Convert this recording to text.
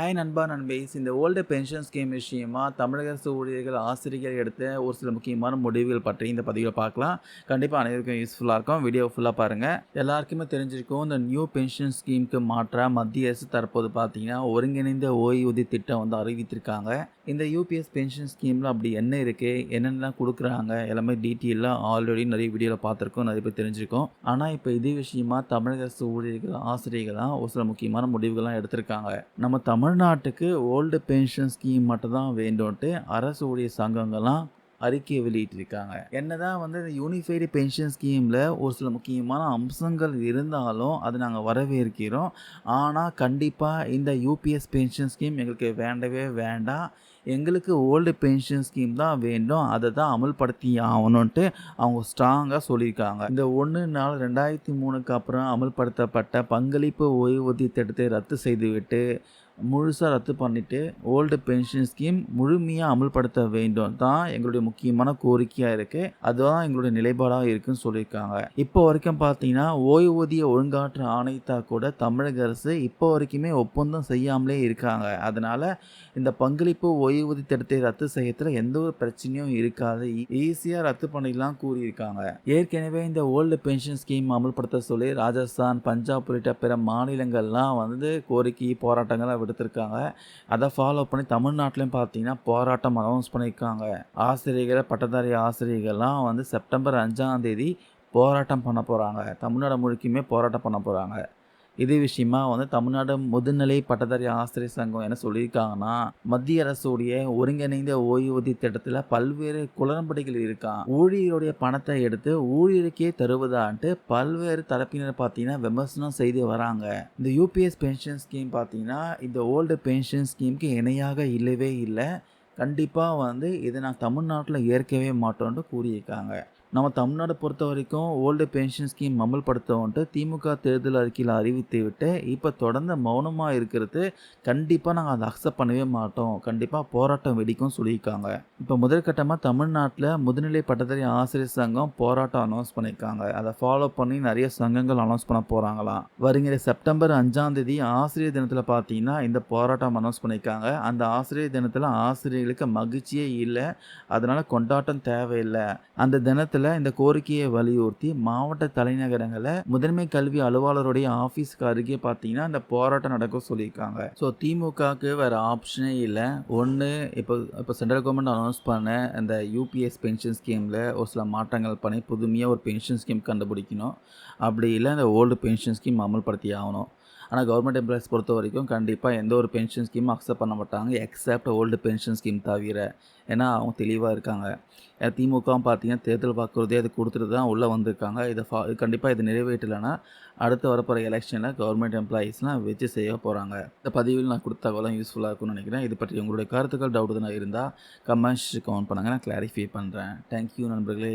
Hi நண்பா நண்பேஸ் இந்த old pension scheme விஷயமா தமிழக அரசு ஊழியர்கள் ஆசிரியர்கள் எடுத்த ஒரு சில முக்கியமான முடிவுகள் பற்றி இந்த பதிவில் பார்க்கலாம். கண்டிப்பாக அனைவருக்கும் யூஸ்ஃபுல்லாக இருக்கும். வீடியோ ஃபுல்லாக பாருங்கள் எல்லாருக்குமே தெரிஞ்சிருக்கும் இந்த நியூ பென்ஷன் ஸ்கீமுக்கு மாற்ற மத்திய அரசு தற்போது பார்த்தீங்கன்னா ஒருங்கிணைந்த ஓய்வூதிய திட்டம் வந்து அறிவித்திருக்காங்க. இந்த யூபிஎஸ் பென்ஷன் ஸ்கீமில் அப்படி என்ன இருக்குது என்னென்னலாம் கொடுக்குறாங்க? எல்லாமே டீட்டெயிலாக ஆல்ரெடி நிறைய வீடியோவில் பார்த்துருக்கோம். நிறைய பேர் தெரிஞ்சிருக்கோம். ஆனால் இப்போ இது விஷயமா தமிழக அரசு ஊழியர்கள் ஆசிரியர்கள்லாம் ஒரு சில முக்கியமான முடிவுகள்லாம் எடுத்திருக்காங்க. நம்ம தமிழ் தமிழ்நாட்டுக்கு ஓல்டு பென்ஷன் ஸ்கீம் மட்டும் தான் வேண்டும்ட்டு அரசு ஊழிய சங்கங்கள்லாம் அறிக்கையை வெளியிட்டிருக்காங்க. என்னதான் வந்து இந்த யூனிஃபைடு பென்ஷன் ஸ்கீமில் ஒரு சில முக்கியமான அம்சங்கள் இருந்தாலும் அது நாங்கள் வரவேற்கிறோம். ஆனால் கண்டிப்பாக இந்த யூபிஎஸ் பென்ஷன் ஸ்கீம் எங்களுக்கு வேண்டவே வேண்டாம். எங்களுக்கு ஓல்டு பென்ஷன் ஸ்கீம் தான் வேண்டும். அதை தான் அமல்படுத்தி ஆகணுன்ட்டு அவங்க ஸ்ட்ராங்காக சொல்லியிருக்காங்க. இந்த ஒன்று நாள் ரெண்டாயிரத்தி மூணுக்கு அப்புறம் அமல்படுத்தப்பட்ட பங்களிப்பு ஓய்வூதிய திட்டத்தை ரத்து செய்துவிட்டு முழுசாக ரத்து பண்ணிவிட்டு ஓல்டு பென்ஷன் ஸ்கீம் முழுமையாக அமல்படுத்த வேண்டும். தான் எங்களுடைய முக்கியமான கோரிக்கையாக இருக்குது அதுதான் எங்களுடைய நிலைப்பாடாக இருக்குன்னு சொல்லியிருக்காங்க. இப்போ வரைக்கும் பார்த்தீங்கன்னா ஓய்வூதிய ஒழுங்காற்று ஆணையத்தா கூட தமிழக அரசு இப்போ வரைக்குமே ஒப்பந்தம் செய்யாமலே இருக்காங்க. அதனால் இந்த பங்களிப்பு ஓய்வூதிய திட்டத்தை ரத்து செய்யறதுல எந்த ஒரு பிரச்சனையும் இருக்காது. ஈஸியாக ரத்து பண்ணிடலாம் கூறியிருக்காங்க. ஏற்கனவே இந்த ஓல்டு பென்ஷன் ஸ்கீம் அமல்படுத்த சொல்லி ராஜஸ்தான் பஞ்சாப் உள்ளிட்ட பிற மாநிலங்கள்லாம் வந்து கோரிக்கை போராட்டங்களை கொடுத்துருக்காங்க அதை ஃபாலோ பண்ணி தமிழ்நாட்டிலையும் பார்த்தீங்கன்னா போராட்டம் அனௌன்ஸ் பண்ணியிருக்காங்க. ஆசிரியர்கள் பட்டதாரி ஆசிரியர்கள்லாம் வந்து செப்டம்பர் அஞ்சாம் தேதி போராட்டம் பண்ண போகிறாங்க தமிழ்நாடு முழுக்கையுமே போராட்டம் பண்ண போகிறாங்க இதே விஷயமா வந்து தமிழ்நாடு முதுநிலை பட்டதாரி ஆசிரியர் சங்கம் என்ன சொல்லியிருக்காங்கன்னா மத்திய அரசுடைய ஒருங்கிணைந்த ஓய்வூதிய திட்டத்தில் பல்வேறு குளறுபடிகள் இருக்கான் ஊழியருடைய பணத்தை எடுத்து ஊழியருக்கே தருவதான்ட்டு பல்வேறு தரப்பினர் பார்த்தீங்கன்னா விமர்சனம் செய்து வராங்க. இந்த யூபிஎஸ் பென்ஷன் ஸ்கீம் பார்த்தீங்கன்னா இந்த ஓல்டு பென்ஷன் ஸ்கீமுக்கு இணையாக இல்லவே இல்லை. கண்டிப்பாக வந்து இதை நான் தமிழ்நாட்டில் ஏற்கவே மாட்டோன்ட்டு கூறியிருக்காங்க. நம்ம தமிழ்நாடு பொறுத்த வரைக்கும் ஓல்டு பென்ஷன் ஸ்கீம் அமல்படுத்தவன்ட்டு திமுக தேர்தல் அறிக்கையில் அறிவித்து விட்டு இப்போ தொடர்ந்து மௌனமாக இருக்கிறது. கண்டிப்பாக நாங்கள் அதை அக்செப்ட் பண்ணவே மாட்டோம். கண்டிப்பாக போராட்டம் வெடிக்கும் சொல்லியிருக்காங்க. இப்போ முதற்கட்டமாக தமிழ்நாட்டில் முதுநிலை பட்டதாரி ஆசிரியர் சங்கம் போராட்டம் அனௌன்ஸ் பண்ணியிருக்காங்க. அதை ஃபாலோ பண்ணி நிறைய சங்கங்கள் அனௌன்ஸ் பண்ண போகிறாங்களாம் வருகிற செப்டம்பர் அஞ்சாம் தேதி ஆசிரியர் தினத்தில் பார்த்தீங்கன்னா இந்த போராட்டம் அனௌன்ஸ் பண்ணியிருக்காங்க. அந்த ஆசிரியர் தினத்தில் ஆசிரியர்களுக்கு மகிழ்ச்சியே இல்லை. அதனால் கொண்டாட்டம் தேவையில்லை. அந்த தினத்தில் கூட்டத்தில் இந்த கோரிக்கையை வலியுறுத்தி மாவட்ட தலைநகரங்களில் முதன்மை கல்வி அலுவலருடைய ஆஃபீஸ்க்கு அருகே பார்த்தீங்கன்னா இந்த போராட்டம் நடக்கும் சொல்லியிருக்காங்க. ஸோ திமுகவுக்கு வேறு ஆப்ஷனே இல்லை. ஒன்று இப்போ இப்போ சென்ட்ரல் கவர்மெண்ட் அனௌன்ஸ் பண்ண அந்த யூபிஎஸ் பென்ஷன் ஸ்கீமில் ஒரு சில மாற்றங்கள் பண்ணி புதுமையாக ஒரு பென்ஷன் ஸ்கீம் கண்டுபிடிக்கணும். அப்படி இல்லை அந்த ஓல்டு பென்ஷன் ஸ்கீம் அமல்படுத்தி ஆகணும். ஆனால் கவர்மெண்ட் எம்ப்ளாயிஸ் பொறுத்த வரைக்கும் கண்டிப்பாக எந்த ஒரு பென்ஷன் ஸ்கீமும் அக்செப்ட் பண்ண மாட்டாங்க. எக்ஸப்ட் ஓல்டு பென்ஷன் ஸ்கீம் தவிர. ஏன்னா அவங்க தெளிவாக இருக்காங்க. திமுகவும் பார்த்தீங்கன்னா தேர்தல் வாக்குறுதி அது கொடுத்துட்டு தான் உள்ளே வந்திருக்காங்க. இதை ஃபா கண்டிப்பாக இது நிறைவேற்றலைன்னா அடுத்து வரப்போகிற எலெக்ஷனில் கவர்மெண்ட் எம்ப்ளாயீஸ்லாம் வச்சு செய்ய போகிறாங்க இந்த பதிவில் நான் கொடுத்த தகவலாம் யூஸ்ஃபுல்லாக இருக்கும்னு நினைக்கிறேன். இது பற்றி உங்களுடைய கருத்துக்கள் டவுட் எதுனா இருந்தால் கமெண்ட்ஸ் கமெண்ட் பண்ணுங்கள் நான் கிளாரிஃபை பண்ணுறேன் தேங்க்யூ நண்பர்களே.